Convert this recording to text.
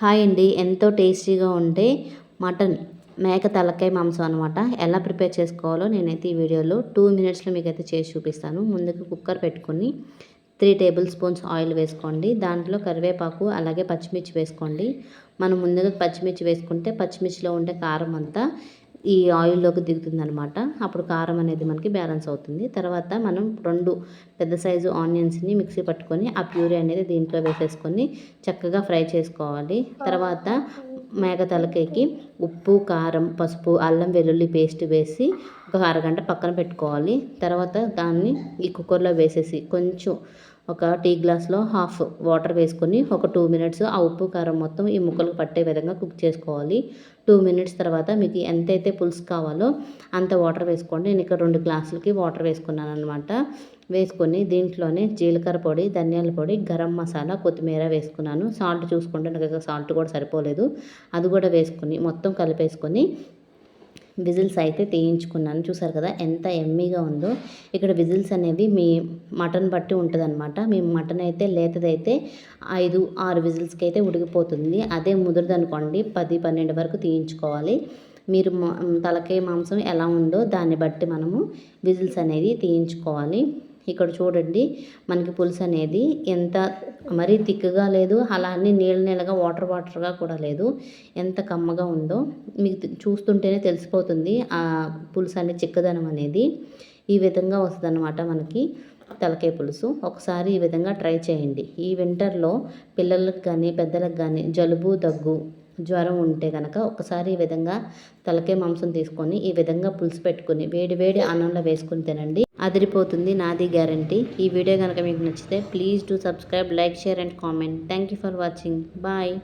Hi అండి. ఎంతో టేస్టీగా ఉండే మటన్ మేక తలకాయ మాంసం అనమాట ఎలా ప్రిపేర్ చేసుకోవాలో నేనైతే ఈ వీడియోలో టూ మినిట్స్లో మీకు అయితే చేసి చూపిస్తాను. ముందుకు కుక్కర్ పెట్టుకొని త్రీ టేబుల్ స్పూన్స్ ఆయిల్ వేసుకోండి. దాంట్లో కరివేపాకు అలాగే పచ్చిమిర్చి వేసుకోండి. మనం ముందుగా పచ్చిమిర్చి వేసుకుంటే పచ్చిమిర్చిలో ఉండే కారం అంతా ఈ ఆయిల్లోకి దిగుతుంది అనమాట అప్పుడు కారం అనేది మనకి బ్యాలెన్స్ అవుతుంది. తర్వాత మనం రెండు పెద్ద సైజు ఆనియన్స్ని మిక్సీ పట్టుకొని ఆ ప్యూరీ అనేది దీంట్లో వేసేసుకొని చక్కగా ఫ్రై చేసుకోవాలి. తర్వాత మేక తలకాయకి ఉప్పు కారం పసుపు అల్లం వెల్లుల్లి పేస్ట్ వేసి ఒక అరగంట పక్కన పెట్టుకోవాలి. తర్వాత దాన్ని ఈ కుక్కర్లో వేసేసి కొంచెం ఒక టీ గ్లాస్లో హాఫ్ వాటర్ వేసుకొని ఒక టూ మినిట్స్ ఆ ఉప్పు కారం మొత్తం ఈ ముక్కలకు పట్టే విధంగా కుక్ చేసుకోవాలి. టూ మినిట్స్ తర్వాత మీకు ఎంతైతే పులుసు కావాలో అంత వాటర్ వేసుకోండి. నేను ఇక్కడ రెండు గ్లాసులకి వాటర్ వేసుకున్నాను అనమాట వేసుకొని దీంట్లోనే జీలకర్ర పొడి ధనియాల పొడి గరం మసాలా కొత్తిమీర వేసుకున్నాను. సాల్ట్ చూసుకుంటే నాకు సాల్ట్ కూడా సరిపోలేదు. అది కూడా వేసుకొని మొత్తం కలిపేసుకొని విజిల్స్ అయితే తీయించుకున్నాను. చూసారు కదా ఎంత ఎమ్మీగా ఉందో. ఇక్కడ విజిల్స్ అనేవి మీ మటన్ బట్టి ఉంటుంది మీ మటన్ అయితే లేతదైతే ఐదు ఆరు విజిల్స్కి అయితే ఉడికిపోతుంది. అదే ముదురుదనుకోండి పది పన్నెండు వరకు తీయించుకోవాలి. మీరు తలకాయ మాంసం ఎలా ఉందో దాన్ని బట్టి మనము విజిల్స్ అనేది తీయించుకోవాలి. ఇక్కడ చూడండి మనకి పులుసు అనేది ఎంత మరీ తిక్కుగా లేదు. అలా అన్ని నీళ్ళ నీళ్ళగా వాటర్ వాటర్గా కూడా లేదు. ఎంత కమ్మగా ఉందో. మీకు చూస్తుంటేనే తెలిసిపోతుంది. ఆ పులుసు అనేది చిక్కదనం అనేది. ఈ విధంగా వస్తుందన్నమాట మనకి తలకాయ పులుసు. ఒకసారి ఈ విధంగా ట్రై చేయండి. ఈ వింటర్లో పిల్లలకు కానీ పెద్దలకు కానీ జలుబు దగ్గు జ్వరం ఉంటే కనుక ఒకసారి ఈ విధంగా తలకాయ మాంసం తీసుకొని ఈ విధంగా పులుసు పెట్టుకుని వేడి వేడి అన్నంలో వేసుకుని తినండి. అదిరిపోతుంది నాది గ్యారంటీ. ఈ వీడియో కనుక మీకు నచ్చితే please do subscribe like share and comment. Thank you for watching. Bye.